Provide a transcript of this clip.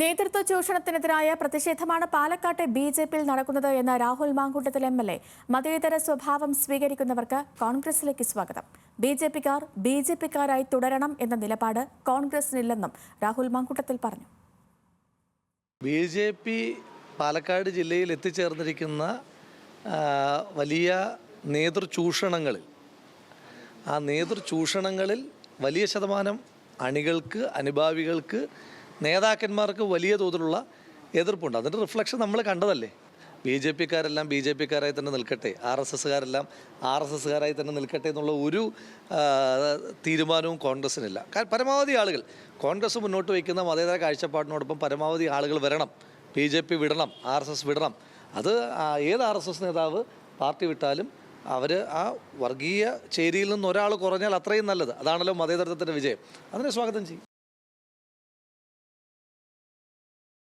നേതൃത്വ ചൂഷണത്തിനെതിരായ പ്രതിഷേധമാണ് പാലക്കാട്ടെ ബി ജെ പിയിൽ നടക്കുന്നത് എന്ന് Rahul Mamkootathil M L A. മതേതര സ്വഭാവം സ്വീകരിക്കുന്നവർക്ക് കോൺഗ്രസിലേക്ക് സ്വാഗതം. ബി ജെ പിക്കാർ ബി ജെ പിക്കാരായി തുടരണം എന്ന നിലപാട് കോൺഗ്രസിനില്ലെന്നും രാഹുൽ മാങ്കൂട്ടത്തിൽ പറഞ്ഞു. ബി ജെ പി പാലക്കാട് ജില്ലയിൽ എത്തിച്ചേർന്നിരിക്കുന്ന വലിയ നേതൃചൂഷണങ്ങളിൽ ആ നേതൃചൂഷണങ്ങളിൽ വലിയ ശതമാനം അണികൾക്ക് അനുഭാവികൾക്ക് നേതാക്കന്മാർക്ക് വലിയ തോതിലുള്ള എതിർപ്പുണ്ട്. അതിന്റെ റിഫ്ലക്ഷൻ നമ്മൾ കണ്ടതല്ലേ? ബി ജെ പിക്കാരെല്ലാം ബി ജെ പിക്കാരായി തന്നെ നിൽക്കട്ടെ. ആർ എസ് എസ്സുകാരെല്ലാം ആർ എസ് എസ്സുകാരായി തന്നെ നിൽക്കട്ടെ എന്നുള്ള ഒരു തീരുമാനവും കോൺഗ്രസ്സിനില്ല. കാരണം പരമാവധി ആളുകൾ കോൺഗ്രസ് മുന്നോട്ട് വയ്ക്കുന്ന മതേതര കാഴ്ചപ്പാടിനോടൊപ്പം പരമാവധി ആളുകൾ വരണം. ബി ജെ പി വിടണം ആർ എസ് എസ് വിടണം. അത് ഏത് ആർ എസ് എസ് നേതാവ് പാർട്ടി വിട്ടാലും അവർ ആ വർഗീയ ചേരിയിൽ നിന്ന് ഒരാൾ കുറഞ്ഞാൽ അത്രയും നല്ലത്. അതാണല്ലോ മതേതരത്വത്തിന്റെ വിജയം. അതിനെ സ്വാഗതം ചെയ്യും.